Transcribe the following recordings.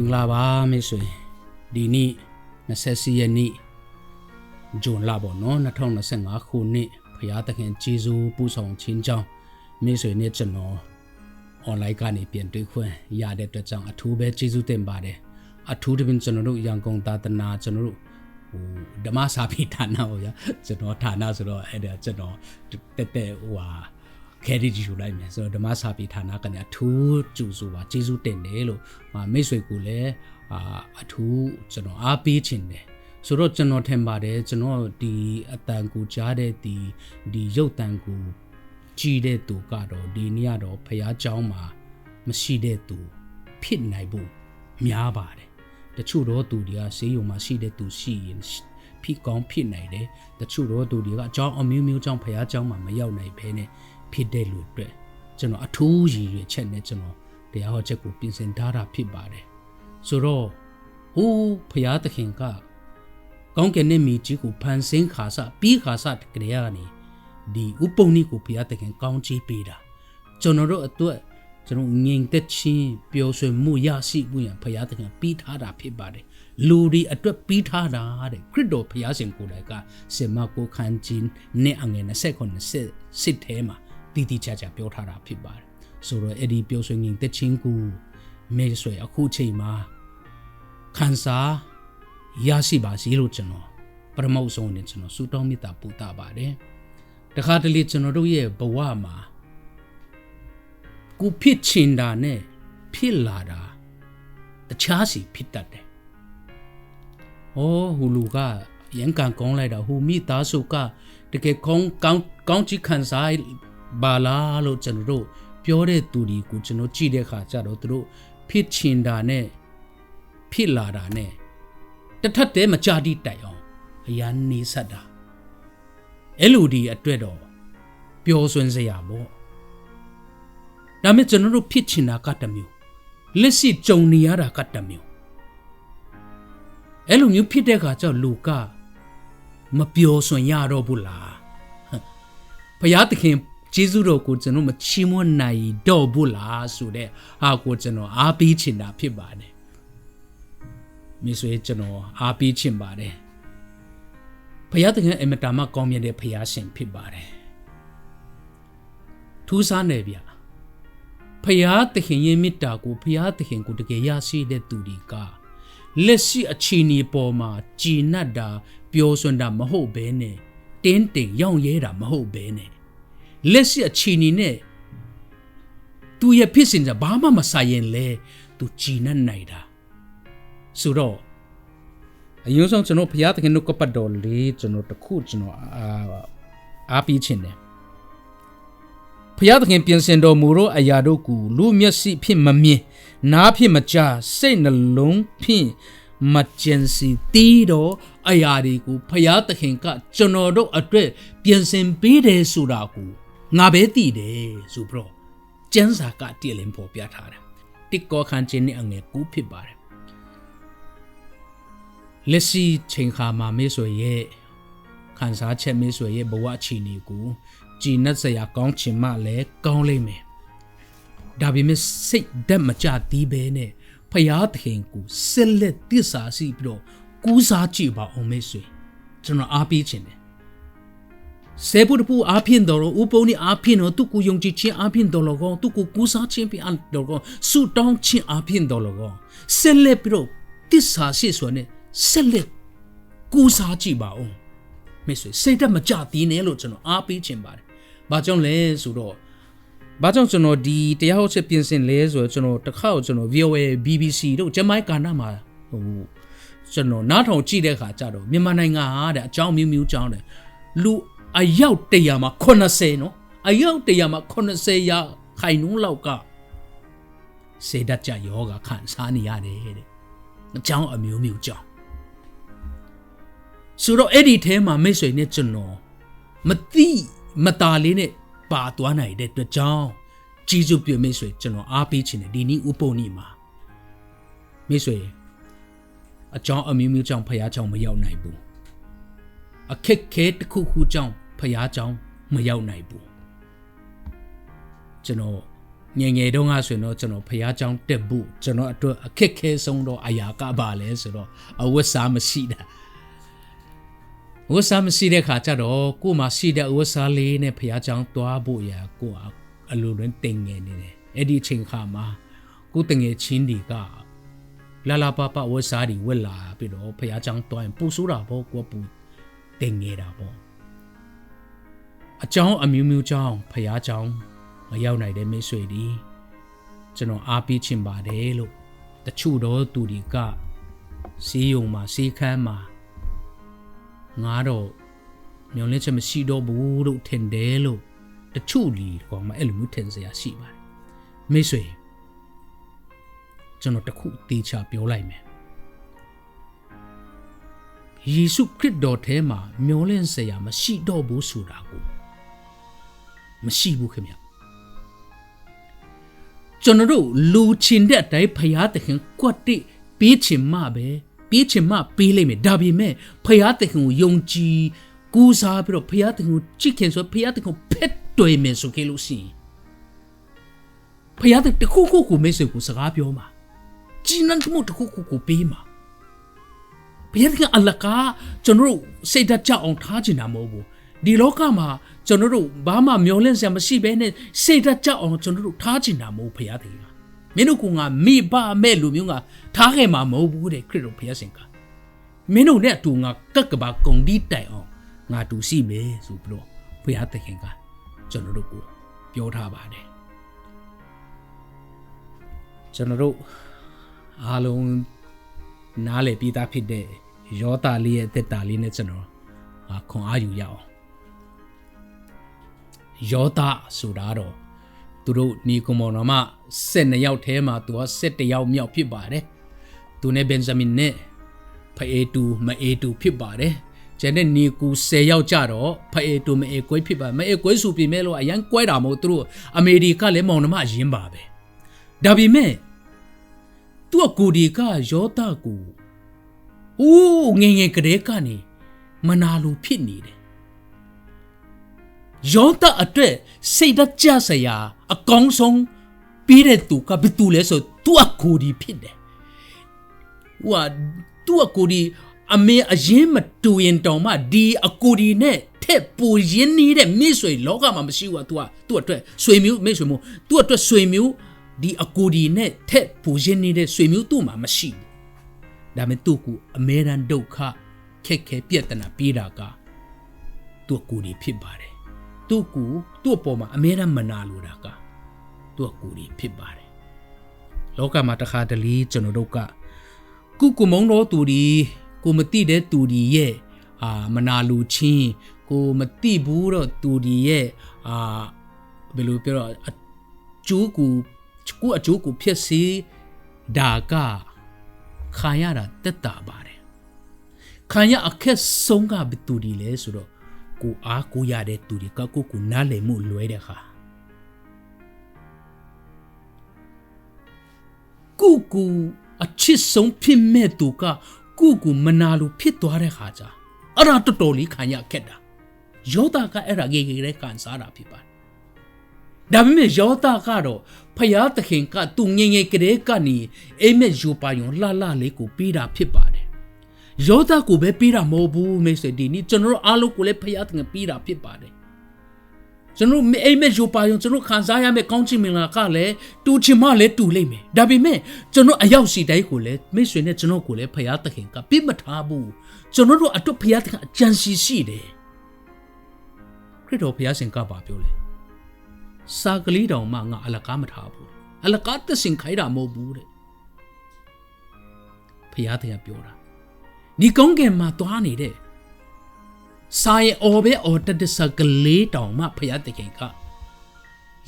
င်္ဂလာပါမိတ်ဆွေဒီနေ့24ရက်နေ့ဇွန်လပေါ့နော်2025ခုနှစ်ဖရာသခင်ဂျေဇူးပူဆောင်ခြင်းကြောင့်မိတ်ဆွေနဲ့ကျွန်တော် online ကနေပြန်တွေ့ခွင့်ရတဲ့အတွက်ကြောင့်အထူးပဲကျေးဇူးတင်ပါတယ်အထူးတပင်ကျွန်တော်တို့ရန်ကုန်သာသနာကျွန်တော်တို့ဟိုဓမ္မစာပေဌာနပေါ့ဗျာကျွန်တော်ဌာနဆိုတော့အဲ့ဒါကျွန်တော်တက်တက်ဟိုဟာ ခဲဒီဂျူလိုက်မယ်ဆိုတော့ဓမ္မစာပေဌာနကနေအထူးကြိုဆိုပါကျေးဇူးတင်တယ်လို့မိတ်ဆွေကလည်းအာအထူးကျွန်တော်အားပေးခြင်းတယ်ဆိုတော့ကျွန်တော်ထင်ပါတယ်ကျွန်တော်ဒီအတန်ကိုကြားတဲ့ဒီဒီရုပ်တန်ကိုကြည်တဲ့သူကတော့ဒီနေ့ကတော့ဖះเจ้าမှာမရှိတဲ့သူဖြစ်နိုင်ဖို့များပါတယ်တချို့တော့သူတွေကဆေးရုံမှာရှိတဲ့သူရှိရင်ဖြစ်ကောင်းဖြစ်နိုင်တယ်တချို့တော့သူတွေကအကြောင်းအမျိုးမျိုးကြောင့်ဖះเจ้าမှာမရောက်နိုင်ဘဲနဲ့ ဖြစ်တဲ့လူအတွက်ကျွန်တော်အထူးရည်ရွယ်ချက်နဲ့ကျွန်တော်တရားဟောချက်ကိုပြင်ဆင်ထားတာဖြစ်ပါတယ်ဆိုတော့ဟိုးဖះသခင်ကကောင်းကင်နဲ့မိကြီးကိုဖန်ဆင်းခါစပြီးခါစတကယ်ရကနေဒီဥပုံနိကိုဘုရားသခင်ကောင်းချီးပေးတာကျွန်တော်တို့အတွက်ကျွန်တော်ငြိမ်သက်ခြင်းပျော်ရွှင်မှုရရှိမှုရန်ဘုရားသခင်ပြီးထားတာဖြစ်ပါတယ်လူဒီအတွက်ပြီးထားတာတဲ့ခရစ်တော်ဘုရားရှင်ကိုယ်တိုင်ကစင်မကိုခန်းချင်းနဲ့အငယ်29စစ်ထဲမှာ တည်တည်ချာချာပြောထားတာဖြစ်ပါတယ်ဆိုတော့အဲ့ဒီပျော်ရွှင်ငြိမ်သက်ခြင်းကိုမေဆွေအခုချိန်မှာခန်းစားရရှိပါစေလို့ကျွန်တော်ပရမောက်ဆုံးနဲ့ကျွန်တော်ဆုတောင်းမေတ္တာပို့တာပါတယ်တခါတလေကျွန်တော်တို့ရဲ့ဘဝမှာကိုဖြစ်ချင်တာနဲ့ဖြစ်လာတာတခြားစီဖြစ်တတ်တယ်။အော်ဟူလူကရန်ကန်ကောင်းလိုက်တာဟူမိသားစုကတကယ်ကောင်းကောင်းကောင်းချီခံစား ဘာလားလို့ကျွန်တော်တို့ပြောတဲ့သူတွေကိုကျွန်တော်ကြည့်တဲ့အခါကျတော့သူတို့ဖြစ်ချင်တာနဲ့ဖြစ်လာတာနဲ့တထက်တည်းမကြတိတိုက်အောင်အရန်နေဆက်တာအဲ့လိုဒီအတွက်တော့ပျော်ရွှင်စရာပေါ့ဒါမဲ့ကျွန်တော်တို့ဖြစ်ချင်တာကတမျိုးလက်ရှိကြုံနေရတာကတမျိုးအဲ့လိုမျိုးဖြစ်တဲ့အခါကျတော့လူကမပျော်ရွှင်ရတော့ဘူးလားဘုရားသခင် ကျေးဇူးတော်ကိုကျွန်တော်မချီးမွမ်းနိုင်တော့ဘူးလားဆိုတဲ့ဟာကိုကျွန်တော်အားပေးချင်တာဖြစ်ပါတယ်မိဆွေကျွန်တော်အားပေးချင်ပါတယ်ဘုရားသခင်အမတာမကောင်းမြတ်တဲ့ဘုရားရှင်ဖြစ်ပါတယ်ထူးဆန်းတယ်ဗျဖယားသခင်ရဲ့မေတ္တာကိုဖယားသခင်ကိုတကယ်ရရှိတဲ့သူတွေကလက်ရှိအခြေအနေပေါ်မှာကြည်နပ်တာပျော်ရွှင်တာမဟုတ်ဘဲနဲ့တင်းတိမ်ရောင်ရဲတာမဟုတ်ဘဲနဲ့ လက်ရှိအခြေအနေနဲ့သူရဲ့ဖြစ်စဉ်ကဘာမှမဆိုင်ရင်လဲသူကြည်နပ်နိုင်တာဆိုတော့အရင်ဆုံးကျွန်တော်ဘုရားသခင်တို့ကပတ်တော်လေးကျွန်တော်တခုကျွန်တော်အာအားပေးခြင်းတယ်ဖျားသခင်ပြင်ဆင်တော်မူသောအရာတို့ကိုလူမျက်စိဖြင့်မမြင်နားဖြင့်မကြားစိတ်နှလုံးဖြင့်မကျင်စီတီးတော့အရာတွေကိုဖျားသခင်ကကျွန်တော်တို့အတွက်ပြင်ဆင်ပေးတယ်ဆိုတာကို ငါပဲသိတယ်ဆိုပြီးတော့ကျမ်းစာကတည်လင်းပေါ်ပြထားတယ်တစ်ကောခန်းချင်းနဲ့အငယ်ကူဖြစ်ပါတယ်လက်ရှိချိန်ခါမှာမေးဆိုရဲ့ခန်းစားချက်မေးဆိုရဲ့ဘဝအခြေအနေကိုကြည်နက်စရာကောင်းချင်မှလည်းကောင်းလိမ့်မယ်ဒါပေမဲ့စိတ်ဓာတ်မကြသေးဘဲနဲ့ဖျားသခင်ကိုဆက်လက်တစ္ဆာစီပြီးတော့ကူးစားကြည့်ပါအောင်မိတ်ဆွေကျွန်တော်အားပေးခြင်းတယ် ဆေပုတပူအားဖြင့်တော်ဥပုံ ni အားဖြင့်တော့သူကိုယုံကြည်ခြင်းအားဖြင့်တော်လောကောသူကိုကူးစားခြင်းဖြင့်အားတော်ကောဆုတောင်းခြင်းအားဖြင့်တော်လောကောဆက်လက်ပြီးတော့တစ္ဆာရှိဆိုနဲ့ဆက်လက်ကူးစားကြည့်ပါအောင်မိတ်ဆွေစိတ်ဓာတ်မကြသေးနဲ့လို့ကျွန်တော်အားပေးခြင်းပါတယ်။ဘာကြောင့်လဲဆိုတော့ဘာကြောင့်ကျွန်တော်ဒီတရားဟောချက်ပြင်ဆင်လဲဆိုတော့ကျွန်တော်တစ်ခါကျွန်တော် VOA BBC တို့ဂျမိုင်းကာနာမှာဟိုကျွန်တော်နားထောင်ကြည့်တဲ့အခါကျတော့မြန်မာနိုင်ငံဟာတဲ့အကြောင်းမျိုးမျိုးကြောင်းတယ်လူ အယောက်တရာမှာ80နော်အယောက်တရာမှာ80ရာခိုင်နှုန်းလောက်ကစေတတ်ကြယောဂခံစားနေရတယ်တဲ့အကြောင်းအမျိုးမျိုးကြောင်းဆိုတော့အဲ့ဒီထဲမှာမိတ်ဆွေနဲ့ကျွန်တော်မသိမตาလေးနဲ့ပါသွားနိုင်တဲ့အတွက်ကြောင့်ဂျေဇုပြည့်မိတ်ဆွေကျွန်တော်အားပေးခြင်းနဲ့ဒီနေ့ဥပုံနေ့မှာမိတ်ဆွေအကြောင်းအမျိုးမျိုးကြောင့်ဖရားကြောင့်မရောက်နိုင်ဘူး အခက်ခဲတစ်ခုခုကြောင့်ဖရားကြောင့်မရောက်နိုင်ဘူးကျွန်တော် ငယ်ငယ်တုန်းကဆိုရင်တော့ကျွန်တော်ဖះเจ้าတက်ဖို့ကျွန်တော်အတွက်အခက်ခဲဆုံးတော့အရာကပါလဲဆိုတော့အဝတ်စားမရှိတာအဝတ်စားမရှိတဲ့ခါကျတော့ကို့မှာရှိတဲ့အဝတ်စားလေးနဲ့ဖះเจ้าသွားဖို့ရာကိုအလိုလွန်းတင်ငယ်နေတယ်အဲ့ဒီအချိန်ခါမှာကိုတငယ်ချင်းတွေကလာလာပပဝတ်စားတွေဝက်လာပြီးတော့ဖះเจ้าသွားရင်ပူဆိုးတာပေါ့ကိုပူ တင်နေတာပေါ့အကြောင်းအမျိုးမျိုးကြောင်းဖះကြောင်းမရောက်နိုင်တဲ့မိတ်ဆွေဒီကျွန်တော်အားပေးချင်ပါတယ်လို့တချို့တော့သူတွေကစီးယုံမှာစီးခမ်းမှာငါတော့မျောလင့်ချက်မရှိတော့ဘူးလို့ထင်တယ်လို့တချို့လီကောင်မအဲ့လိုမျိုးထင်စရာရှိပါတယ်မိတ်ဆွေကျွန်တော်တခုတေချာပြောလိုက်မယ် ယေရှုခရစ်တော်ထဲမှာမျောလင့်စရာမရှိတော့ဘူးဆိုတာကိုမရှိဘူးခင်ဗျကျွန်တော်တို့လူချင်တဲ့အတိုင်းဖရာသခင်ကွတ်တိပေးချင်မှပဲပေးချင်မှပေးလိုက်မယ်ဒါပေမဲ့ဖရာသခင်ကိုယုံကြည်ကူးစားပြီးတော့ဖရာသခင်ကိုချစ်ခင်ဆိုဖရာသခင်ကိုဖက်တွေ့မယ်ဆိုကြလို့ရှိရင်ဖရာသခင်တခုခုကိုမိတ်ဆွေကိုစကားပြောမှာကြီးနန်းမှုတခုခုကိုပေးမှာ ဘုရားသခင်အလကားကျွန်တော်တို့စိတ်ဓာတ်ကြအောင်ထားချင်တာမဟုတ်ဘူးဒီလောကမှာကျွန်တော်တို့ဘာမှမျောလင့်စရာမရှိဘဲနဲ့စိတ်ဓာတ်ကြအောင်ကျွန်တော်တို့ထားချင်တာမဟုတ်ဘုရားသခင်ကမင်းတို့ကငါမိဘမဲ့လူမျိုးကထားခဲ့မှာမဟုတ်ဘူးတဲ့ခရစ်တော်ဘုရားရှင်ကမင်းတို့နဲ့အတူငါကက်ကဘာကုံဒီတိုင်အောင်ငါတူရှိမယ်ဆိုပြီးတော့ဘုရားသခင်ကကျွန်တော်တို့ကိုပြောထားပါတယ်ကျွန်တော်တို့အားလုံး နားလည်ပြီးသားဖြစ်တဲ့ယောတာလေးရဲ့တက်တာလေးနဲ့ကျွန်တော်အာခွန်အားယူရအောင်ယောတာဆိုတာတော့သူတို့ညီကောင်မောင်နှမ12ယောက်ထဲမှာသူက17ယောက်မြောက်ဖြစ်ပါတယ်သူနဲ့ဘင်ဂျမင်နဲ့ဖအေတူမအေတူဖြစ်ပါတယ်ကျန်တဲ့ညီကူ10ယောက်ကြတော့ဖအေတူမအေကွဲဖြစ်ပါမအေကွဲစုပြင်မဲ့လို့အရန်ကွဲတာမဟုတ်သူတို့အမေရိကလည်းမောင်နှမအရင်ပါပဲဒါပေမဲ့ သူ့အကူဒီကယောသကိုအိုးငငယ်ကလေးကနေမနာလိုဖြစ်နေတယ်ယောသအတွက်စိတ်ဓာတ်ကြစရာ အကောင်းဆုံးပြီးတဲ့သူကဘယ်သူလဲဆိုသူ့အကူဒီဖြစ်တယ်ဟိုကသူ့အကူဒီအမေအရင်မတူရင်တောင်မှဒီအကူဒီနဲ့ထက်ပူရင်းနေတဲ့မိဆွေလောကမှာမရှိဘူးက तू ကသူ့အတွက်ဆွေမျိုးမိဆွေမျိုးသူ့အတွက်ဆွေမျိုး ဒီအကိုဒီနဲ့ထက်ပူရင်းနေတဲ့ဆွေမျိုးသူ့မှာမရှိဘူးဒါပေမဲ့သူ့ကိုအမေရန်ဒုက္ခခက်ခဲပြက်တနာပြေးတာကသူ့ကိုဒီဖြစ်ပါတယ်သူ့ကိုသူ့အပေါ်မှာအမေရန်မနာလိုတာကသူ့ကိုဒီဖြစ်ပါတယ်လောကမှာတခါတလေကျွန်တော်တို့ကကုကုမုံတော်သူဒီကိုမတိတဲ့သူဒီရဲ့အာမနာလူချင်းကိုမတိဘူးတော့သူဒီရဲ့အာဘယ်လိုပြောတော့အကျိုးကို ကိုအကျိုးကိုဖြစ်စေဒါကခံရတာတက်တာပါတယ်ခံရအခက်ဆုံးကဘယ်သူဒီလဲဆိုတော့ကိုအားကိုရတဲ့သူတွေကကိုကိုနားလည်မှုလွဲတဲ့ခါကိုကိုအချစ်ဆုံးဖြစ်မဲ့သူကကိုကိုမနာလို့ဖြစ်သွားတဲ့ခါကြအဲ့ဒါတော်တော်လေးခံရခက်တာယောသကအဲ့ဒါငယ်ငယ်လေးကန်စားတာဖြစ်ပါတယ် ဒါပေမဲ့ယောသကတော့ဖယားသခင်ကသူငငယ်ကလေးကနေအိမ်မက်ယူပါယုံလှလှလေးကိုပေးတာဖြစ်ပါတယ်ယောသကိုပဲပေးတာမဟုတ်ဘူးမိတ်ဆွေဒီနေ့ကျွန်တော်တို့အားလုံးကိုလည်းဖယားသခင်ပေးတာဖြစ်ပါတယ်ကျွန်တော်အိမ်မက်ယူပါယုံကျွန်တော်ခံစားရမယ့်ကောင်းချီးမင်္ဂလာကလည်းတူချင်မှလည်းတူလိမ့်မယ်ဒါပေမဲ့ကျွန်တော်အရောက်စီတိုင်းကိုလည်းမိတ်ဆွေနဲ့ကျွန်တော်ကိုလည်းဖယားသခင်ကပြစ်မထားဘူးကျွန်တော်တို့အတွက်ဖယားသခင်အကြံစီရှိတယ်ခရစ်တော်ဖယားရှင်ကပါပြောလဲ စာကလေးတောင်မှငါအလကားမထားဘူးအလကားသက်စင်ခိုင်းတာမဟုတ်ဘူးတဲ့ဖယားတရားပြောတာဒီကောင်းကင်မှာသွားနေတဲ့စာရဲ့အော်ပဲအော်တတစာကလေးတောင်မှဖယားတခင်က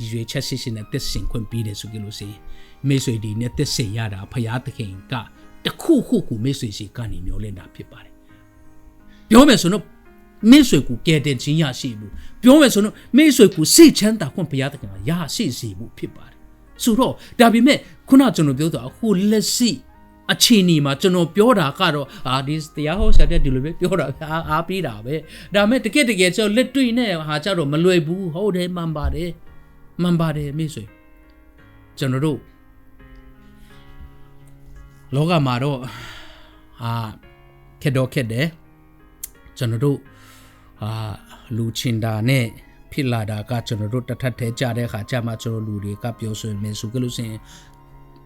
ရွေချက်စစ်စစ်နဲ့သက်စင်ခွင့်ပေးတယ်ဆိုကြလို့စီမိတ်ဆွေဒီနဲ့သက်စင်ရတာဖယားတခင်ကတခုခုခုမိတ်ဆွေစီကနေမျောလင့်တာဖြစ်ပါတယ်ပြောမယ်ဆိုတော့ မိတ်ဆွေကိုကဲတင်ခြင်းရရှိဘူးပြောမယ်ဆိုတော့မိတ်ဆွေကိုစိတ်ချမ်းသာခွင့်ဘုရားသခင်ကရရှိစေမှုဖြစ်ပါတယ်ဆိုတော့ဒါပေမဲ့ခုနကျွန်တော်ပြောတာအခုလက်ရှိအခြေအနေမှာကျွန်တော်ပြောတာကတော့အာဒီတရားဟောဆရာတဲ့ဒီလိုပဲပြောတာအားအားပြီးတာပဲဒါပေမဲ့တကယ်တကယ်ကျွန်တော်လက်တွေ့နဲ့ဟာကြတော့မလွယ်ဘူးဟုတ်တယ်မှန်ပါတယ်မှန်ပါတယ်မိတ်ဆွေကျွန်တော်တို့လောကမှာတော့အာခက်တော့ခက်တယ်ကျွန်တော်တို့ အာလူချင်တာနဲ့ဖြစ်လာတာကကျွန်တော်တို့တစ်ထပ်သေးကြတဲ့ခါကျမှကျွန်တော်လူတွေကပြောဆိုမယ်ဆိုကြလို့စင်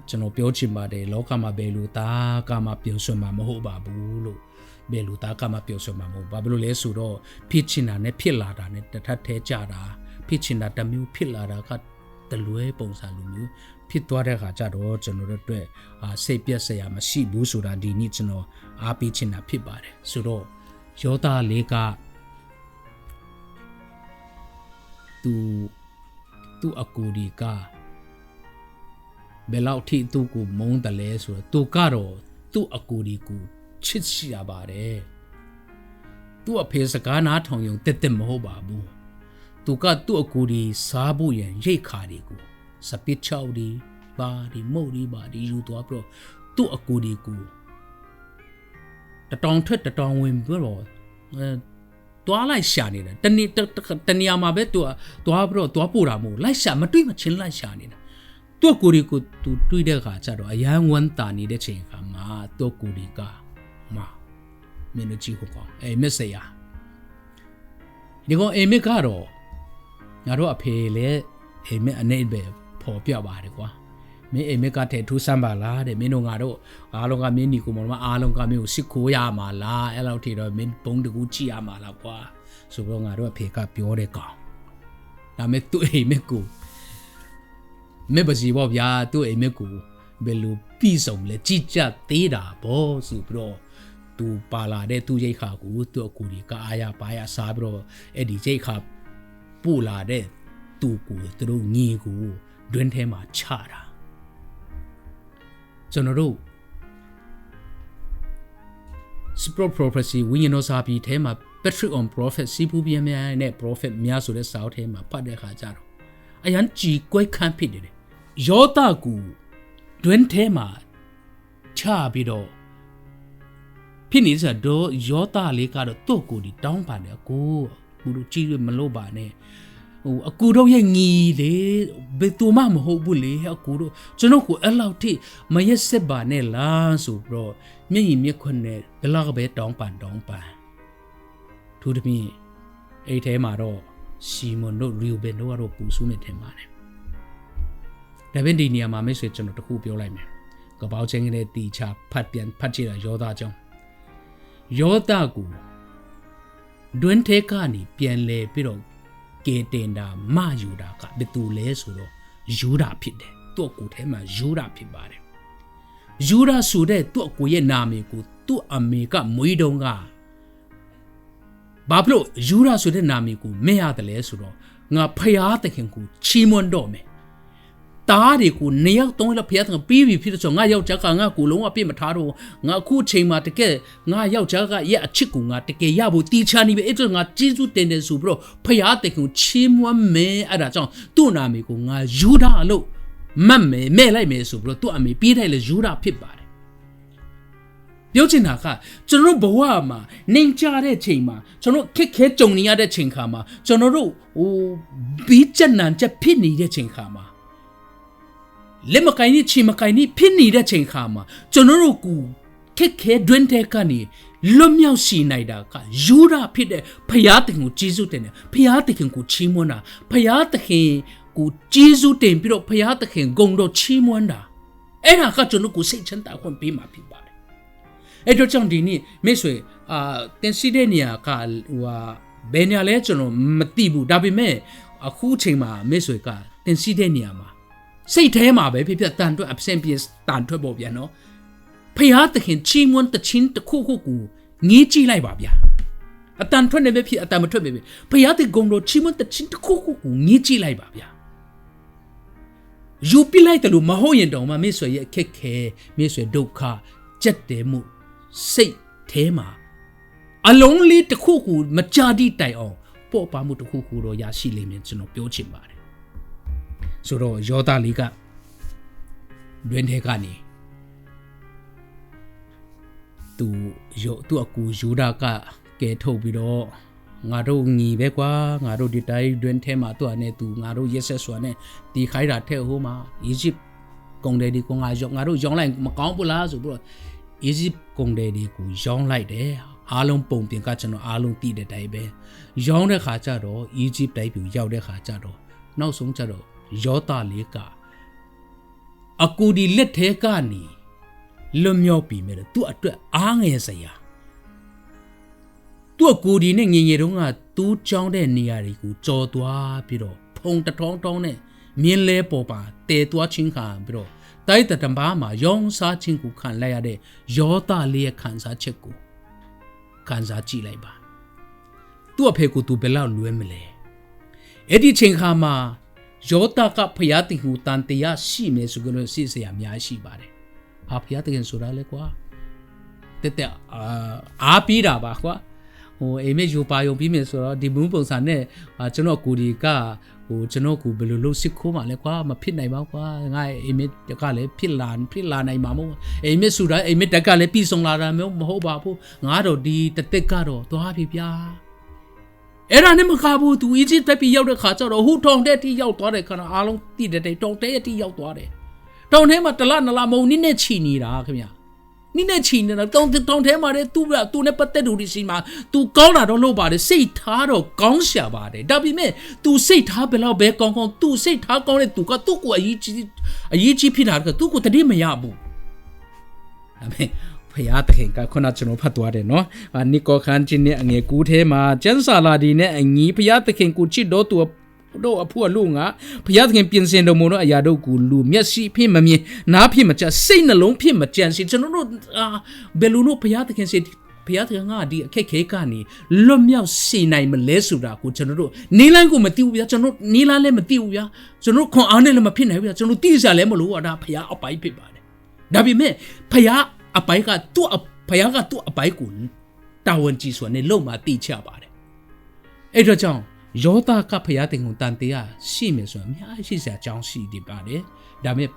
ကျွန်တော်ပြောချင်ပါတယ်လောကမှာဘယ်လူသားကမှပြောဆိုမှာမဟုတ်ပါဘူးလို့ဘယ်လူသားကမှပြောဆိုမှာမဟုတ်ဘာဖြစ်လို့လဲဆိုတော့ဖြစ်ချင်တာနဲ့ဖြစ်လာတာနဲ့တစ်ထပ်သေးကြတာဖြစ်ချင်တာတစ်မျိုးဖြစ်လာတာကတလွဲပုံစံလိုမျိုးဖြစ်သွားတဲ့ခါကျတော့ကျွန်တော်တို့အတွက်အာစိတ်ပြက်စရာမရှိဘူးဆိုတာဒီနေ့ကျွန်တော်အားပေးချင်တာဖြစ်ပါတယ်ဆိုတော့ယောသားလေးက သူသူအကူဒီကဘယ်လောက်ထိသူ့ကိုမုန်းတယ်လဲဆိုတော့သူကတော့သူ့အကူဒီကိုချစ်ရှိရပါတယ်သူ့အဖေစကားနားထောင်ရုံတက်တက်မဟုတ်ပါဘူးသူကသူ့အကူဒီစားဖို့ရန်ရိတ်ခါတွေကိုစပစ်ချောက်ဒီပါဒီမုတ်ဒီပါဒီယူသွားပြီးတော့သူ့အကူဒီကိုတတောင်ထွက်တတောင်ဝင်ပြီးတော့ အဲတွားလိုက်ရှာနေတာတနေ့တနေရာမှာပဲသူကတွားပြီးတော့တွားပို့တာမဟုတ်လိုက်ရှာမတွေ့မချင်းလိုက်ရှာနေတာသူ့ကိုဒီကိုသူတွေးတဲ့ခါကျတော့အရန်ဝမ်းတာနေတဲ့ချိန်ခါမှာသူ့ကိုဒီကမမင်းတို့ကြည့်ဖို့ကောင်းအေးမစ်စရာဒီကောင်အေးမစ်ကတော့ငါတို့အဖေလည်းအေးမစ်အနေပဲပေါ်ပြပါတယ်ကွာ မင်းအိမ်မက်ကထဲထူးဆန်းပါလားတဲ့မင်းတို့ငါတို့အားလုံးကမင်းညီကိုမောင်မအားလုံးကမင်းကိုစစ်ခိုးရမှာလားအဲ့လောက်ထိတော့မင်းဘုံတကူကြည့်ရမှာလားကွာဆိုတော့ငါတို့အဖေကပြောတဲ့ကောင်ဒါမဲ့သူ့အိမ်မက်ကိုမေပစီပေါ့ဗျာသူ့အိမ်မက်ကိုဘယ်လိုပြီးဆုံးလဲကြည်ကြသေးတာပေါ့ဆိုပြီးတော့သူပါလာတဲ့သူရိတ်ခါကိုသူ့အကူကြီးကအားရပါရစားပြီးတော့အဲ့ဒီရိတ်ခါပို့လာတဲ့သူကိုသူတို့ညီကိုတွင်းထဲမှာချတာ ကျွန်တော်တို့ Spirit Prophecy ဝိညာဉ်တော်စာပေထဲမှာ Patrick on Prophet စီပူပြင်းများနဲ့ Prophet များဆိုတဲ့စာအုပ်ထဲမှာဖတ်တဲ့အခါကျတော့အရန်ကြည်ကွဲခန့်ဖြစ်နေတယ်ယောသကူတွင်ထဲမှာချပြီးတော့ဖြစ်နေစတော့ယောသလေးကတော့သူ့ကိုဒီတောင်းပန်တယ်ကိုဘူးလို့ကြည့်ရမလို့ပါနဲ့ ဟိုအကူတို့ရဲ့ညီလေဘယ်သူမှမဟုတ်ဘူးလေအကူတို့ကျွန်တော်ကိုအဲ့လောက်ထိမရက်စစ်ပါနဲ့လားဆိုပြီးတော့မျက်ရည်မျက်ခွန်းနဲ့ဘယ်လောက်ပဲတောင်းပန်တောင်းပန်သူတမီးအဲ့ထဲမှာတော့စီမွန်တို့ရီယိုဘန်တို့ကတော့ပူဆူးနေတယ်ပါတယ်ဒါပေမဲ့ဒီနေရာမှာမိတ်ဆွေကျွန်တော်တခုပြောလိုက်မယ်ကပောက်ချင်းကလေးတီချဖတ်ပြန်ဖတ်ကြည့်တာယောသားကြောင့်ယောသားကိုတွင်ထဲကနေပြန်လဲပြီးတော့ ကေတင်တာမယူတာကဘယ်သူလဲဆိုတော့ယူတာဖြစ်တယ်သူ့ကိုယ်ထဲမှာယူတာဖြစ်ပါတယ်ယူတာဆိုတဲ့သူ့ကိုယ်ရဲ့နာမည်ကိုသူ့အမေကမွေးတုံးကဘာဖြစ်လို့ယူရာဆိုတဲ့နာမည်ကိုမဲ့ရတယ်လဲဆိုတော့ငါဖျားသခင်ကိုချီးမွမ်းတော့မယ် တားတွေကိုနေရောက်သုံးလောက်ဖျားသခင်ပြီးပြီဖြစ်တဲ့ဆိုငါယောက်ျားကငါကိုလုံးဝပြစ်မထားတော့ငါအခုချိန်မှာတကယ်ငါယောက်ျားကရဲ့အချစ်ကိုငါတကယ်ရဖို့တီချာနေပြီအဲ့တော့ငါကျေးဇူးတင်တယ်ဆိုပြီးတော့ဖျားသခင်ကိုချီးမွမ်းမယ်အဲ့ဒါကြောင့်သူ့နာမည်ကိုငါယူတာလို့မတ်မယ်မဲ့လိုက်မယ်ဆိုပြီးတော့သူ့အမေပြေးလိုက်လေယူတာဖြစ်ပါတယ်ပြောချင်တာကကျွန်တော်တို့ဘဝမှာနေကြတဲ့ချိန်မှာကျွန်တော်ခက်ခဲကြုံနေရတဲ့ချိန်ခါမှာကျွန်တော်တို့ဟိုဘီးချက်နံချက်ဖြစ်နေတဲ့ချိန်ခါမှာ လက်မကိုင်းนี่ချီမကိုင်းนี่ဖြစ်နေတဲ့ချိန်ခါမှာကျွန်တော်တို့ကူခက်ခဲတွင်တဲ့ကနေလွတ်မြောက်စီနိုင်တာကယူရာဖြစ်တဲ့ဖရာသခင်ကိုကျေးဇူးတင်တယ်ဖရာသခင်ကိုချီးမွမ်းတာဖရာသခင်ကိုကျေးဇူးတင်ပြီးတော့ဖရာသခင်ဂုဏ်တော်ချီးမွမ်းတာအဲ့ဒါကကျွန်တော်ကိုစိတ်ချမ်းသာခွင့်ပေးမှာဖြစ်ပါတယ်အဲ့တော့ကြောင့်ဒီနေ့မိတ်ဆွေအာတင်စီတဲ့နေရာကဟိုဟာဘယ်နေရာလဲကျွန်တော်မသိဘူးဒါပေမဲ့အခုချိန်မှာမိတ်ဆွေကတင်စီတဲ့နေရာမှာ စိတ်ထဲမှာပဲဖြစ်ဖြစ်တန်ထွက်အဆင်ပြေတန်ထွက်ပေါ့ဗျာနော်ဖျားသခင်ချီးမွမ်းတချင်းတစ်ခုခုကိုငေးကြည့်လိုက်ပါဗျာအတန်ထွက်နေပဲဖြစ်အတန်မထွက်ပဲဖြစ်ဖျားသခင်ဂုံတော်ချီးမွမ်းတချင်းတစ်ခုခုကိုငေးကြည့်လိုက်ပါဗျာယူပြလိုက်တယ်လို့မဟုတ်ရင်တောင်မှမိတ်ဆွေရဲ့အခက်ခဲမိတ်ဆွေဒုက္ခကြက်တယ်မှုစိတ်ထဲမှာအလုံးလေးတစ်ခုခုမကြတိတိုင်အောင်ပေါ့ပါမှုတစ်ခုခုတော့ရရှိလိမ့်မယ်ကျွန်တော်ပြောချင်ပါတယ် ဆိုတော့ယောသားလေးကတွင်ထဲကနေသူယောသူ့အကူယူဒာကကဲထုတ်ပြီးတော့ငါတို့ညီပဲကွာငါတို့ဒီတိုင်းတွင်ထဲမှာသူ့အနေသူငါတို့ရက်ဆက်စွာနဲ့တီခိုင်းတာထဲဟိုမှာအီဂျစ်ကုန်တယ်ဒီကောင်ကရောငါတို့ရောင်းလိုက်မကောင်းဘူးလားဆိုပြီးတော့အီဂျစ်ကုန်တယ်ဒီကိုရောင်းလိုက်တယ်အားလုံးပုံပြင်ကကျွန်တော်အားလုံးတည်တဲ့တိုင်းပဲရောင်းတဲ့ခါကျတော့အီဂျစ်တိုင်းပြူရောက်တဲ့ခါကျတော့နောက်ဆုံးကျတော့ ယောတာလေးကအကူဒီလက်ထဲကနေလွတ်မြောက်ပြီမဲ့သူ့အတွက်အားငယ်စရာသူ့အကူဒီနဲ့ငငယ်တုန်းကသူ့ကြောင်းတဲ့နေရာတွေကိုကြော်သွားပြီးတော့ဖုံတထောင်းတောင်းနဲ့မြင်းလဲပေါ်ပါတဲသွားချင်းခံပြီးတော့တိုက်တံပါမှာရောင်းစားခြင်းကိုခံလိုက်ရတဲ့ယောတာလေးရဲ့ခံစားချက်ကိုခံစားကြည့်လိုက်ပါသူ့အဖေကိုသူဘယ်လောက်လွဲမလဲအဲ့ဒီချိန်ခါမှာ ယောတာကဖျားတင်ဟူတန်တရားရှိမယ်ဆိုကြလို့စိတ်ဆရာအများရှိပါတယ်ဟာဖျားတင်ဆိုတာလေကွာတက်တက်အာအားပြီးတာပါကွာဟိုအိမ်မက်ယူပါယုံပြီးမယ်ဆိုတော့ဒီမူးပုံစံနဲ့အာကျွန်တော်ကိုဒီကဟိုကျွန်တော်ကိုဘယ်လိုလုပ်စစ်ခိုးမှလဲကွာမဖြစ်နိုင်ပါဘူးကွာငါအိမ်မက်ကလည်းဖြစ်လာဖြစ်လာနိုင်မှာမဟုတ်အိမ်မက်ဆိုတာအိမ်မက်တက်ကလည်းပြီးဆုံးလာတာမျိုးမဟုတ်ပါဘူးငါတော့ဒီတသက်ကတော့သွားပြီဗျာ အဲ့ဒါနဲ့မကဘူးသူအီဂျစ်တက်ပြီးရောက်တဲ့ခါကျတော့ဟိုထောင်တဲ့တီရောက်သွားတဲ့ခါတော့အားလုံးတည်တဲ့တောင်တဲ့တီရောက်သွားတယ်တောင်ထဲမှာတလနလမုံနည်းနဲ့ချီနေတာခင်ဗျာနိနဲ့ချီနေတာတောင်းတောင်းထဲမှာလေသူ့သူနဲ့ပတ်သက်သူဒီစီမှာ तू ကောင်းတာတော့လုပ်ပါတယ်စိတ်ထားတော့ကောင်းရှာပါတယ်ဒါပေမဲ့ तू စိတ်ထားဘယ်လောက်ပဲကောင်းကောင်း तू စိတ်ထားကောင်းတဲ့ तू ကသူ့ကိုအရေးကြီးအရေးကြီးဖြစ်တာကသူ့ကိုတတိမရဘူးဒါပေမဲ့ ဖယားတခင်ကခုနကျွန်တော်ဖတ်သွားတယ်နော်အာနီကိုခန်ချင်းနဲ့အငယ်ကူးထဲမှာကျန်းစာလာဒီနဲ့အညီဖယားတခင်ကိုချစ်တော့သူတို့အဖို့အလို့ငါဘုရားသခင်ပြင်ဆင်တော်မူသောအရာတို့ကိုလူမျက်စိဖြစ်မမြင်နားဖြစ်မကြစိတ်နှလုံးဖြစ်မကြံစီကျွန်တော်တို့အာဘယ်လိုလို့ဘုရားသခင်စေဘုရားသခင်ကဒီအခက်ခဲကနေလွတ်မြောက်စေနိုင်မလဲဆိုတာကိုကျွန်တော်တို့နီလန်းကိုမသိဘူးဗျာကျွန်တော်နီလန်းလည်းမသိဘူးဗျာကျွန်တော်ခွန်အားနဲ့လည်းမဖြစ်နိုင်ဘူးဗျာကျွန်တော်သိစရာလည်းမလိုဘူးဒါဘုရားအပိုင်ဖြစ်ပါတယ်ဒါပေမဲ့ဘုရား အပိုင်ကသူ့ဘုရားကသူ့အပိုင်ကိုတာဝန်ကြီးစွာနဲ့လုံမှတိချပါတယ်အဲ့တော့ကြောင့်ယောသားကဖျားတင်ကိုတန်တရားရှိမယ်ဆိုရင်အများကြီးစရာအကြောင်းရှိနေပါတယ်ဒါပေမဲ့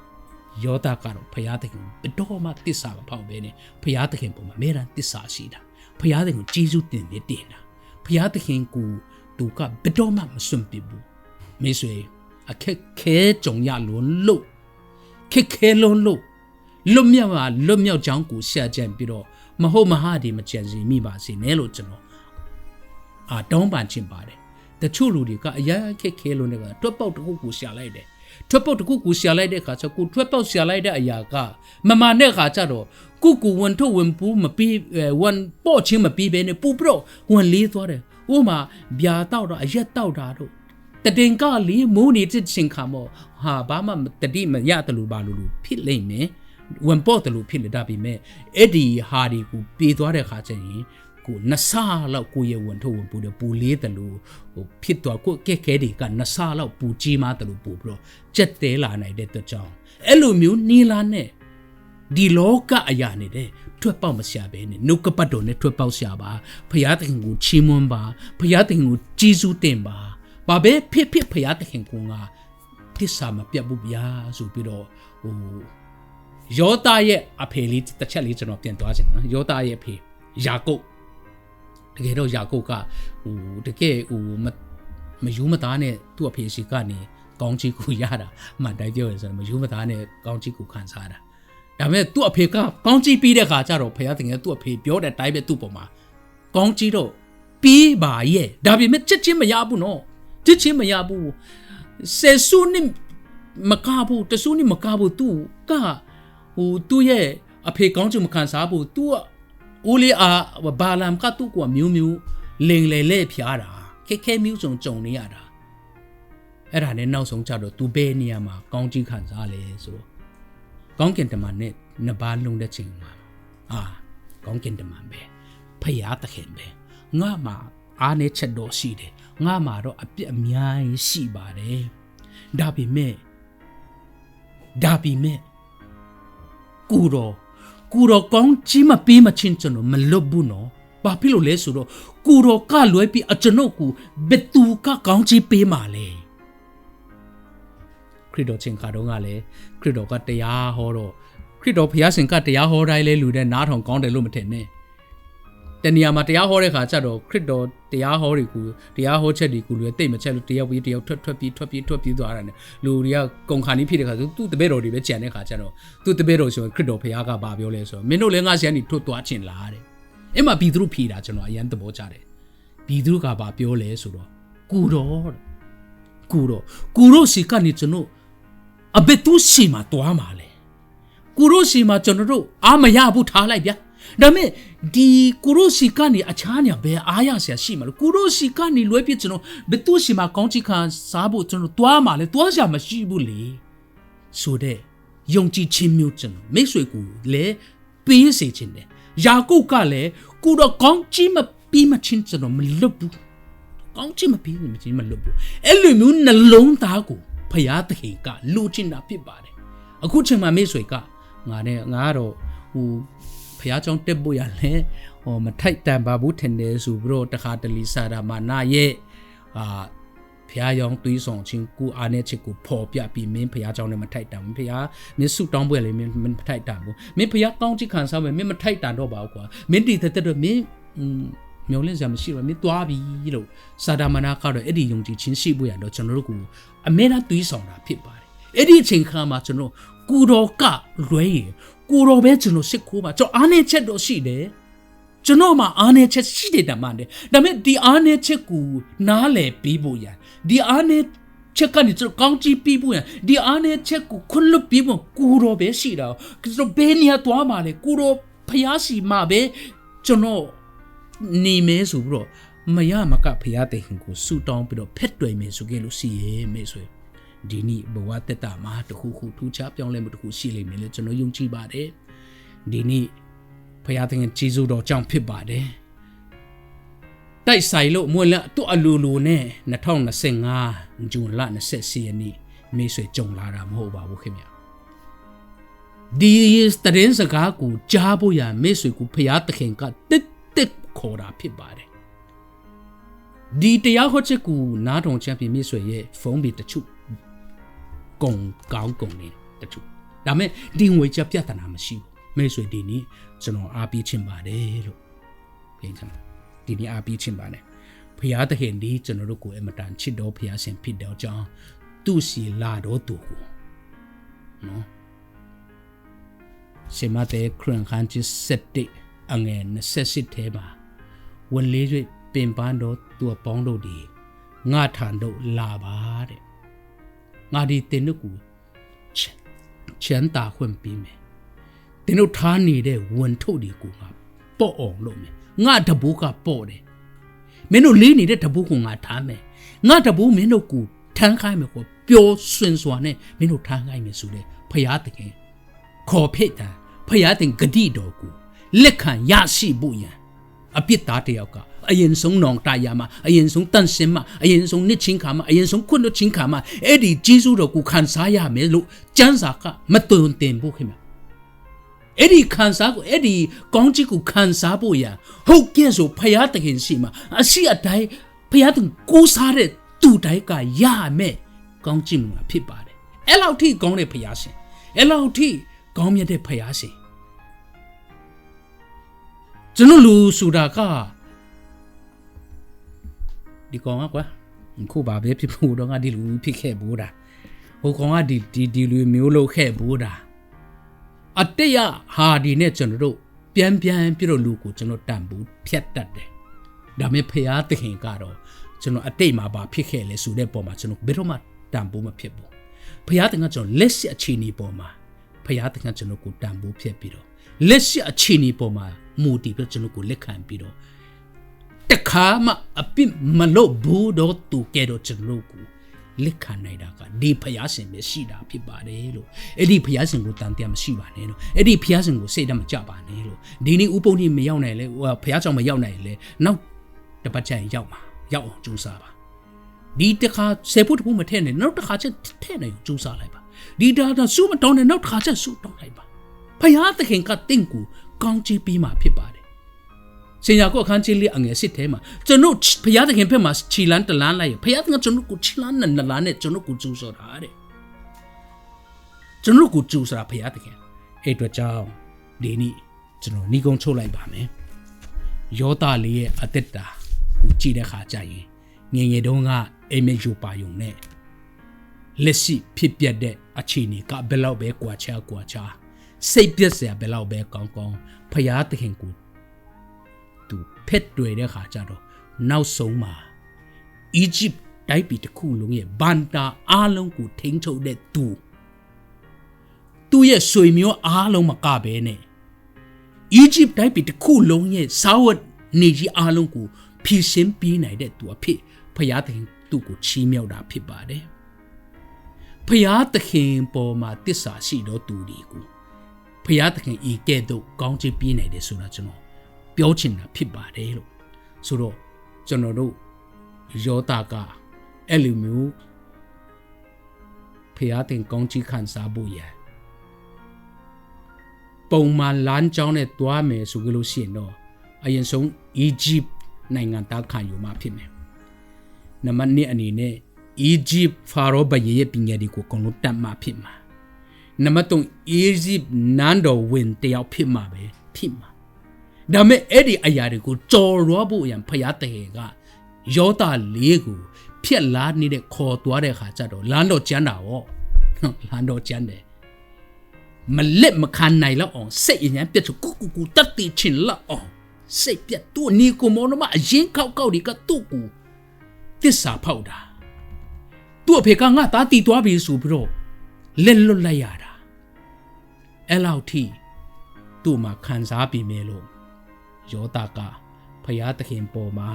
ယောသားကတော့ဖျားတင်ကိုဘယ်တော့မှတစ္ဆာမဖောက်ဘဲနဲ့ဖျားသခင်ပုံမှာအများတစ္ဆာရှိတာဖျားသခင်ကိုကျေးဇူးတင်နေတင်တာဖျားသခင်ကိုသူကဘယ်တော့မှမစွန့်ပစ်ဘူးမိတ်ဆွေအခက်ခဲကြုံရလွန်းလို့ခက်ခဲလွန်းလို့ လွတ်မြောက်မှာလွတ်မြောက်ကြောင်းကိုရှာကြံပြီးတော့မဟုတ်မဟာဒီမကြံစီမိပါစေနဲ့လို့ကျွန်တော်အာတောင်းပန်ချင်ပါတယ်တချို့လူတွေကအရာခက်ခဲလို့နေကတွက်ပေါက်တစ်ခုကိုရှာလိုက်တယ်တွက်ပေါက်တစ်ခုကိုရှာလိုက်တဲ့အခါကျကိုတွက်ပေါက်ရှာလိုက်တဲ့အရာကမမှန်တဲ့အခါကျတော့ကိုကိုဝန်ထုတ်ဝန်ပူးမပြီးဝန်ပေါ့ချင်းမပြီးဘဲနဲ့ပူပြီးတော့ဝန်လေးသွားတယ်ဥမာဗျာတောက်တော့အရက်တောက်တာတို့တတင်ကလေးမိုးနေတဲ့ချင်းခါမောဟာဘာမှတတိမရတယ်လို့ပါလို့လို့ဖြစ်လိမ့်မယ် ဝန်ပေါ့တယ်လို့ဖြစ်လေဒါပေမဲ့အဲ့ဒီဟာဒီကိုပြေးသွားတဲ့ခါကျရင်ကိုနှစ်ဆလောက်ကိုရဲ့ဝန်ထုတ်ဝန်ပူတယ်ပူလေးတယ်လို့ဟိုဖြစ်သွားကိုကဲကဲတွေကနှစ်ဆလောက်ပူကြီးမှတယ်လို့ပူပြီးတော့ကြက်တဲလာနိုင်တဲ့အတွက်ကြောင့်အဲ့လိုမျိုးနီလာနဲ့ဒီလောကအရာနေတဲ့ထွက်ပေါက်မရှာပဲနဲ့နှုတ်ကပတ်တော်နဲ့ထွက်ပေါက်ရှာပါဖရာသခင်ကိုချီးမွမ်းပါဖရာသခင်ကိုကြီးစုတင်ပါဘာပဲဖြစ်ဖြစ်ဖရာသခင်ကငါတစ္ဆာမပြတ်ဘူးဗျာဆိုပြီးတော့ဟို ယောသားရဲ့အဖေလေးတစ်ချက်လေးကျွန်တော်ပြန်သွားချင်တယ်နော်ယောသားရဲ့အဖေယာကုပ်တကယ်တော့ယာကုပ်ကဟိုတကယ်ဟိုမယူမသားနဲ့သူ့အဖေရှိကနေကောင်းချီကိုရတာအမှန်တိုင်းပြောရဆိုတော့မယူမသားနဲ့ကောင်းချီကိုခံစားတာဒါပေမဲ့သူ့အဖေကကောင်းချီပြီးတဲ့ခါကျတော့ဖခင်တကယ်သူ့အဖေပြောတဲ့အတိုင်းပဲသူ့ပေါ်မှာကောင်းချီတော့ပြီးပါရဲ့ဒါပေမဲ့ချက်ချင်းမရဘူးနော်ချက်ချင်းမရဘူးဆယ်စုနှစ်မကဘူးတဆူနှစ်မကဘူးသူက ဟိုသူ့ရဲ့အဖေကောင်းချင်မခံစားဘူးသူကဦးလေးအာဘာလမ်ကသူ့ကမျိုးမျိုးလင်လေလဲဖျားတာခက်ခဲမျိုးစုံကြုံနေရတာအဲ့ဒါနဲ့နောက်ဆုံးကြတော့သူဘယ်နေရာမှာကောင်းကြီးခံစားလဲဆိုတော့ကောင်းကင်တမန်နဲ့နှစ်ပါးလုံးတဲ့ချိန်မှာအာကောင်းကင်တမန်ပဲဖယားသခင်ပဲငါမှာအားနေချက်တော့ရှိတယ်ငါမှာတော့အပြစ်အများကြီးရှိပါတယ်ဒါပေမဲ့ဒါပေမဲ့ ကိုတော့ကိုတော့ကောင်းကြီးမပေးမချင်းကျွန်တော်မလွတ်ဘူးနော်ဘာဖြစ်လို့လဲဆိုတော့ကိုတော့ကလွဲပြီးအကျွန်ုပ်ကိုဘယ်သူကကောင်းကြီးပေးမှာလဲခရစ်တော်ချင်းခါတော့ကလည်းခရစ်တော်ကတရားဟောတော့ခရစ်တော်ဘုရားရှင်ကတရားဟောတိုင်းလဲလူတဲ့နားထောင်ကောင်းတယ်လို့မထင်နဲ့ တနေရာမှာတရားဟောတဲ့ခါကျတော့ခရစ်တော်တရားဟောတွေကိုတရားဟောချက်တွေကိုလူတွေတိတ်မချက်လို့တယောက်ပြီးတယောက်ထွက်ထွက်ပြီးထွက်ပြီးထွက်ပြီးသွားတာ ਨੇ လူတွေကကုန်ခါနီးဖြစ်တဲ့ခါဆိုသူ့တပည့်တော်တွေပဲကြံတဲ့ခါကျတော့သူ့တပည့်တော်ဆိုရင်ခရစ်တော်ဖခင်ကဘာပြောလဲဆိုတော့မင်းတို့လည်းငါဆီကနေထွက်သွားခြင်းလားတဲ့အဲ့မှာပြည်သူတို့ဖြေတာကျွန်တော်အရင်သဘောကျတယ်ပြည်သူကဘာပြောလဲဆိုတော့ကူတော်တဲ့ကူတော်ကူတော်စီကနေကျွန်တော်အဘယ်သူစီမှာတွားမှာလဲကူတော်စီမှာကျွန်တော်တို့အားမရဘူးထားလိုက်ဗျာ ဒါပေမဲ့ဒီကူရိုစီကနေအခြားနေဘယ်အားရဆရာရှိမှာလဲကူရိုစီကနေလွဲပြကျွန်တော်ဘယ်သူစီမှာကောင်းချီခံစားဖို့ကျွန်တော်တွားမှာလဲတွားဆရာမရှိဘူးလေဆိုတဲ့ယုံကြည်ခြင်းမျိုးကျွန်တော်မိတ်ဆွေကူလည်းပေးစေခြင်းတယ်ယာကုပ်ကလည်းကူတော့ကောင်းချီမပြီးမချင်းကျွန်တော်မလွတ်ဘူးကောင်းချီမပြီးမချင်းမလွတ်ဘူးအဲ့လိုမျိုးနှလုံးသားကိုဖရာသခင်ကလိုချင်တာဖြစ်ပါတယ်အခုချိန်မှာမိတ်ဆွေကငါနဲ့ငါကတော့ဟို ဖះเจ้าတက်ဖို့ရလဲဟောမထိုက်တန်ပါဘူးထင်တယ်ဆိုပြီးတော့တခါတလီစာရာမာနာရဲ့အာဖះယောင်သွေးဆောင်ချင်းကိုအားနဲ့ချစ်ကိုပေါ်ပြပြီးမင်းဖះเจ้าနဲ့မထိုက်တန်ဘူးဖះမင်းဆုတောင်းပွဲလေမင်းမထိုက်တန်ဘူးမင်းဖះကောင်းချစ်ခံစားမယ်မင်းမထိုက်တန်တော့ပါဘူးကွာမင်းတည်တဲ့တော့မင်းမျောလင့်စရာမရှိဘူးမင်းသွားပြီလို့စာဒမနာကတော့အဲ့ဒီယုံကြည်ခြင်းရှိဖို့ရတော့ကျွန်တော်တို့ကအမေနာသွေးဆောင်တာဖြစ်ပါတယ်အဲ့ဒီအချိန်ခါမှာကျွန်တော်ကူတော်ကလွဲရင် ကိုတော်ပဲကျွန်တော်စစ်ခိုးပါကျွန်တော်အားနေချက်တော့ရှိတယ်ကျွန်တော်မှအားနေချက်ရှိတယ်တမန်တယ်ဒါပေမဲ့ဒီအားနေချက်ကိုနားလည်ပြီးဖို့ရန်ဒီအားနေချက်ကနေကျွန်တော်ကောင်းကြည့်ပြီးဖို့ရန်ဒီအားနေချက်ကိုခွလွတ်ပြီးဖို့ကိုတော်ပဲရှိတာကျွန်တော်ဘယ်နေရာသွားမှာလဲကိုတော်ဖျားစီမှာပဲကျွန်တော်နေမဲဆိုပြီးတော့မရမကဖျားတဲ့ဟင်ကိုဆူတောင်းပြီးတော့ဖက်တွေ့မယ်ဆိုခဲ့လို့ရှိရဲ့မေဆို ဒီနေ့ဘဝတက်တာမှာတခုခုထူးခြားပြောင်းလဲမှုတခုရှိလိမ့်မယ်လို့ကျွန်တော်ယုံကြည်ပါတယ်ဒီနေ့ဖခင်သခင်ဂျေဇုတော်ကြောင့်ဖြစ်ပါတယ်တိုက်ဆိုင်လို့မွေလာတူအလူလူနဲ့2025ဇွန်လ24ရက်နေ့မေဆွေကြုံလာတာမဟုတ်ပါဘူးခင်ဗျာဒီတရင်စကားကိုကြားဖို့ရမေဆွေကိုဖခင်သခင်ကတစ်တစ်ခေါ်တာဖြစ်ပါတယ်ဒီတရားဟောချက်ကိုနားထောင်ချပြမေဆွေရဲ့ဖုန်းဘီတချို့ ကုံကောင်းကုံနေတချို့ဒါမဲ့ဒီငွေချက်ပြဿနာမရှိဘူးမိတ်ဆွေဒီနေ့ကျွန်တော်အားပေးချင်ပါတယ်လို့ပြောချင်ဒီနေ့အားပေးချင်ပါတယ်ဖရာသခင်ဒီကျွန်တော်တို့ကိုအမတန်ချစ်တော်ဖရာရှင်ဖြစ်တော်ကြောင်းသူ့စီလာတော်သူကိုနော်ရှမတဲ့ခရန်ခန်ချစ်စက်တိအငယ်28ထဲမှာဝန်လေး၍ပင်ပန်းတော်သူ့ပေါင်းတို့ဒီငါထံတို့လာပါတဲ့ ငါဒီတင်တို့ကိုချမ်းသာခွင့်ပေးမယ်တင်တို့ထားနေတဲ့ဝန်ထုတ်တွေကိုငါပေါ့အောင်လုပ်မယ်ငါတဘိုးကပေါ့တယ်မင်းတို့လေးနေတဲ့တဘိုးကိုငါထားမယ်ငါတဘိုးမင်းတို့ကိုထမ်းခိုင်းမယ်ကိုပျော်ရွှင်စွာနဲ့မင်းတို့ထမ်းခိုင်းမယ်ဆိုတဲ့ဖရာသခင်ခေါ်ဖိတ်တာဖရာသင်ဂတိတော်ကိုလက်ခံရရှိဖို့ရန် အပြစ်သားတယောက်ကအရင်ဆုံးနောင်တရမှာအရင်ဆုံးတန့်စင်မှာအရင်ဆုံးနှစ်ချင်းခါမှာအရင်ဆုံးခွတ်လို့ချင်းခါမှာအဲ့ဒီဂျေဇုတော်ကိုခံစားရမယ်လို့ကျမ်းစာကမတွင်တင်ဖို့ခင်ဗျအဲ့ဒီခံစားကိုအဲ့ဒီကောင်းချီးကိုခံစားဖို့ရဟုတ်ကဲ့ဆိုဖယားတခင်ရှိမှာအရှိအတိုင်းဖယားတခင်ကိုးစားတဲ့သူတိုင်းကရမယ်ကောင်းချီးမှာဖြစ်ပါတယ်အဲ့လောက်ထိကောင်းတဲ့ဖယားရှင်အဲ့လောက်ထိကောင်းမြတ်တဲ့ဖယားရှင် ကျွန်တော်လူဆိုတာကဒီကောင်ကကွာခုပါပဲဖြစ်ဖို့တော့ငါဒီလူဖြစ်ခဲ့ဘူးတာဟိုကောင်ကဒီဒီဒီလူမျိုးလုပ်ခဲ့ဘူးတာအတရဟာဒီနဲ့ကျွန်တော်တို့ပြန်ပြန်ပြတော့လူကိုကျွန်တော်တန်ဘူးဖြတ်တတ်တယ်ဒါပေမဲ့ဖရာသခင်ကတော့ကျွန်တော်အတိတ်မှာပါဖြစ်ခဲ့လဲဆိုတဲ့ပုံမှာကျွန်တော်ဘယ်တော့မှတန်ဘူးမဖြစ်ဘူးဖရာသခင်ကကျွန်တော်လက်ရှိအခြေအနေပေါ်မှာဖရာသခင်ကျွန်တော်ကိုတန်ဘူးဖြစ်ပြီးတော့ လက်ရှိအခြေအနေပေါ်မှာမူတည်ပြီးကျွန်တော်ကိုလက်ခံပြီးတော့တခါမှအပြစ်မလို့ဘူးတော့သူကဲတော့ကျွန်တော်ကိုလက်ခံနိုင်တာကဒီဖျားရှင်ပဲရှိတာဖြစ်ပါတယ်လို့အဲ့ဒီဖျားရှင်ကိုတန်တရားမရှိပါနဲ့လို့အဲ့ဒီဖျားရှင်ကိုစိတ်တမကြပါနဲ့လို့ဒီနေ့ဥပုံကြီးမရောက်နိုင်လေဟိုဖျားကြောင့်မရောက်နိုင်လေနောက်တပတ်ချင်ရောက်မှာရောက်အောင်ကြိုးစားပါဒီတခါဆေဖို့တဖို့မထည့်နဲ့နောက်တခါချက်ထည့်နေကြိုးစားလိုက်ပါဒီတာတော့စူးမတောင်းနဲ့နောက်တခါချက်စူးတောင်းလိုက်ပါ ဖျားသခင်ကတင့်ကိုကောင်းချီးပြီးမှဖြစ်ပါတယ်ရှင်ယာကိုအခန်းကြီးလေးအငယ်စစ်ထဲမှာကျွန်တော်ဘုရားသခင်ဖက်မှာခြီလန်းတလန်းလိုက်ဘုရားသခင်ကျွန်တော်ကိုခြီလန်းနဲ့နလန်းနဲ့ကျွန်တော်ကိုကြိုးစောတာတဲ့ကျွန်တော်ကိုကြိုးစားဘုရားသခင်အဲ့အတွက်ကြောင့်ဒီနေ့ကျွန်တော်ညီကုန်းချုပ်လိုက်ပါမယ်ယောသားလေးရဲ့အသက်တာကိုကြည့်တဲ့ခါကျရင်ငယ်ငယ်တုန်းကအိမ်မက်ယူပါယုံနဲ့လက်ရှိဖြစ်ပျက်တဲ့အခြေအနေကဘယ်လောက်ပဲကွာခြားကွာခြား စိတ်ပြက်စရာဘယ်လောက်ပဲကောင်းကောင်းဖရာသခင်ကိုသူဖက်တွေတဲ့ခါကျတော့နောက်ဆုံးမှာအီဂျစ်တိုက်ပြည်တစ်ခုလုံးရဲ့ဘန်တာအားလုံးကိုထိန်းချုပ်တဲ့သူသူ့ရဲ့ဆွေမျိုးအားလုံးမကဘဲနဲ့အီဂျစ်တိုက်ပြည်တစ်ခုလုံးရဲ့စာဝတ်နေကြီးအားလုံးကိုဖြည့်ရှင်းပေးနိုင်တဲ့သူအဖြစ်ဖယားသခင်သူ့ကိုချီးမြှောက်တာဖြစ်ပါတယ်ဖယားသခင်ပေါ်မှာတစ္ဆာရှိတော်သူတွေကို ဖယားသခင်ဤကဲ့သို့ကောင်းချီးပေးနိုင်တယ်ဆိုတာကျွန်တော်ပြောချင်တာဖြစ်ပါတယ်လို့ဆိုတော့ကျွန်တော်တို့ယောတာကအဲ့လိုမျိုးဖျားတင်ကောင်းကြီးခံစားဖို့ရပုံမှန်လမ်းကြောင်းနဲ့တွားမယ်ဆိုကြလို့ရှိရင်တော့အရင်ဆုံး Egypt နိုင်ငံသားခံယူမှဖြစ်မယ်နံပါတ်1အနေနဲ့ Egypt ဖာရောဘယေရဲ့ပညာတွေကိုအကုန်လုံးတတ်မှဖြစ်မှာ နံပါတ်3 Egypt နန်းတော်ဝင်တယောက်ဖြစ်မှာပဲဖြစ်မှာဒါမဲ့အဲ့ဒီအရာတွေကိုကြော်ရွားဖို့ရန်ဖျားတဟေကယောတာလေးကိုဖြက်လာနေတဲ့ခေါ်သွားတဲ့ခါကျတော့လမ်းတော့ကျန်းတာဗောနော်လမ်းတော့ကျန်းတယ်မလက်မခံနိုင်တော့အောင်စိတ်အញ្ញံပြတ်ချကူကူကူတတ်တီချင်လောက်အောင်စိတ်ပြတ်သူ့နီကိုမောနမအရင်ခောက်ခောက်ဒီကသူ့ကိုတစ္ဆာဖောက်တာသူ့အဖေကငါသားတီသွားပြီဆိုပြီးတော့လက်လွတ်လိုက်ရတာ အဲ့လောက်ထိသူ့မှာခံစားပြီးမဲလို့ယောတာကဖယားသခင်ပေါ်မှာ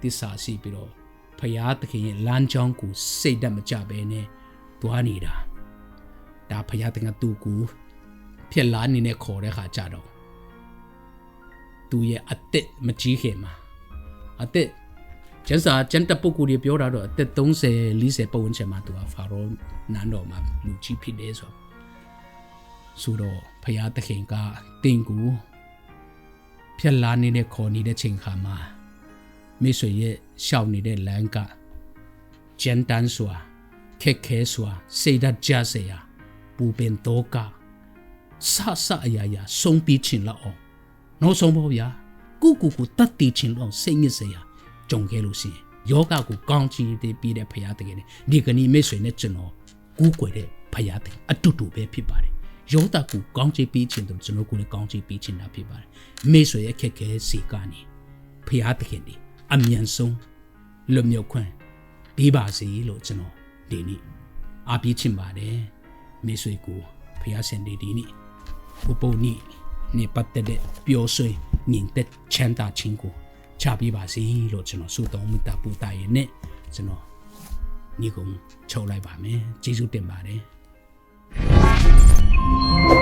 တစ္ဆာရှိပြီးတော့ဖရာသခင်ရဲ့လမ်းကြောင်းကိုစိတ်တတ်မကြဘဲနဲ့သွားနေတာဒါဖရာသခင်ကသူ့ကိုဖြစ်လာနေနဲ့ခေါ်တဲ့ခါကြတော့သူရဲ့အသက်မကြီးခင်မှာအသက်ကျန်စာကျန်တပုဂ္ဂိုလ်တွေပြောတာတော့အသက်30 40ပတ်ဝန်းကျင်မှာသူကဖာရောနန်းတော်မှာလူကြီးဖြစ်တယ်ဆို ဆိုတော့ဖရာသခင်ကတင်ကိုဖြစ်လာနေတဲ့ခေါ်နေတဲ့ချိန်ခါမှာမိတ်ဆွေရဲ့ရှောက်နေတဲ့လမ်းကဂျန်တန်စွာခက်ခဲစွာစိတ်ဓာတ်ကြစေရပူပင်တော့ကဆဆအရာရာဆုံးပြီးချင်လောက်အောင်နောက်ဆုံးပေါ့ဗျာကုကုကိုတတ်တည်ချင်လောက်စိတ်ညစ်စေရကြုံခဲ့လို့ရှိရင်ယောဂကိုကောင်းချီးတဲ့ပြီးတဲ့ဖရာတကယ်နဲ့ဒီကနေ့မိတ်ဆွေနဲ့ကျွန်တော်ကူးကွယ်တဲ့ဖရာတဲ့အတူတူပဲဖြစ်ပါတယ် ယောဂကိုကောင်းချီးပြီးချင်တယ်ကျွန်တော်ကိုလည်းကောင်းချီးပြီးချင်တာဖြစ်ပါတယ်မိတ်ဆွေရဲ့ခက်ခဲစီကနေဖရာတကယ်နဲ့အမြန်ဆုံးလွတ်မြောက်ခွင့်ပေးပါစေလို့ကျွန်တော်ဒီနေ့အားပေးချင်ပါတယ်မိတ်ဆွေကိုဖျားစင်ဒီဒီနေ့ဘုပုံနီနေပတ်တဲ့ပျော်ရွှင်ညင်သက်ချမ်းသာခြင်းကိုချပေးပါစေလို့ကျွန်တော်ဆုတောင်းမေတ္တာပို့တာရဲ့နဲ့ကျွန်တော်ညီကုံချုပ်လိုက်ပါမယ်ကျေးဇူးတင်ပါတယ် Música